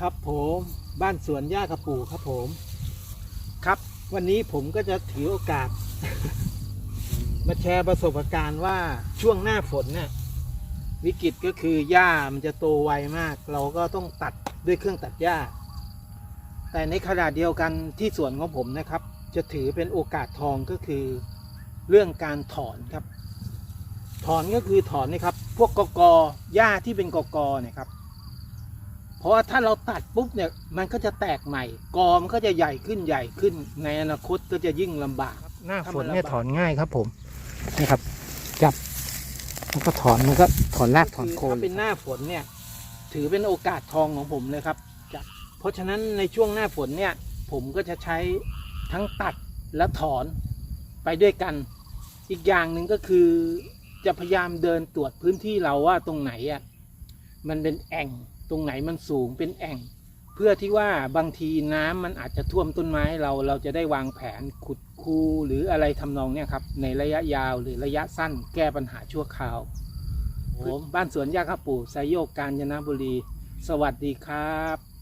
ครับผมบ้านสวนย่ากระปูครับผม ครับวันนี้ผมก็จะถือโอกาส มาแชร์ประสบการณ์ว่าช่วงหน้าฝนเนี่ยวิกฤตก็คือหญ้ามันจะโตไวมาก เราก็ต้องตัดด้วยเครื่องตัดหญ้า แต่ในขณะเดียวกันที่สวนของผมนะครับ จะถือเป็นโอกาสทองก็คือ เรื่องการถอนครับ ถอนก็คือถอนนะครับ พวกกกอหญ้าที่เป็นกกอเนี่ยครับ ราะว่าถ้าเราตัดปุ๊บเนี่ยมันก็จะแตกใหม่ กอมันก็จะใหญ่ขึ้นใหญ่ขึ้น ในอนาคตก็จะยิ่งลำบาก หน้าฝนเนี่ยถอนง่ายครับผม นี่ครับ จับมันก็ถอนมันก็ถอนรากถอนโคนถ้าเป็นหน้าฝนเนี่ย ถือเป็นโอกาสทองของผมเลยครับจับเพราะฉะนั้นในช่วงหน้าฝนเนี่ย ผมก็จะใช้ทั้งตัดและถอนไปด้วยกัน อีกอย่างหนึ่งก็คือจะพยายามเดินตรวจพื้นที่เราว่าตรงไหนอะ มันเป็นแอ่งตรงไหนมันสูงเป็นแอ่ง เพื่อที่ว่าบางทีน้ำมันอาจจะท่วมต้นไม้เราเราจะได้วางแผนขุดคูหรืออะไรทำนองเนี้ยครับในระยะยาวหรือระยะสั้นแก้ปัญหาชั่วคราวผมบ้านสวนยาข้าวปู่ไซโยกกาญจนบุรี สวัสดีครับ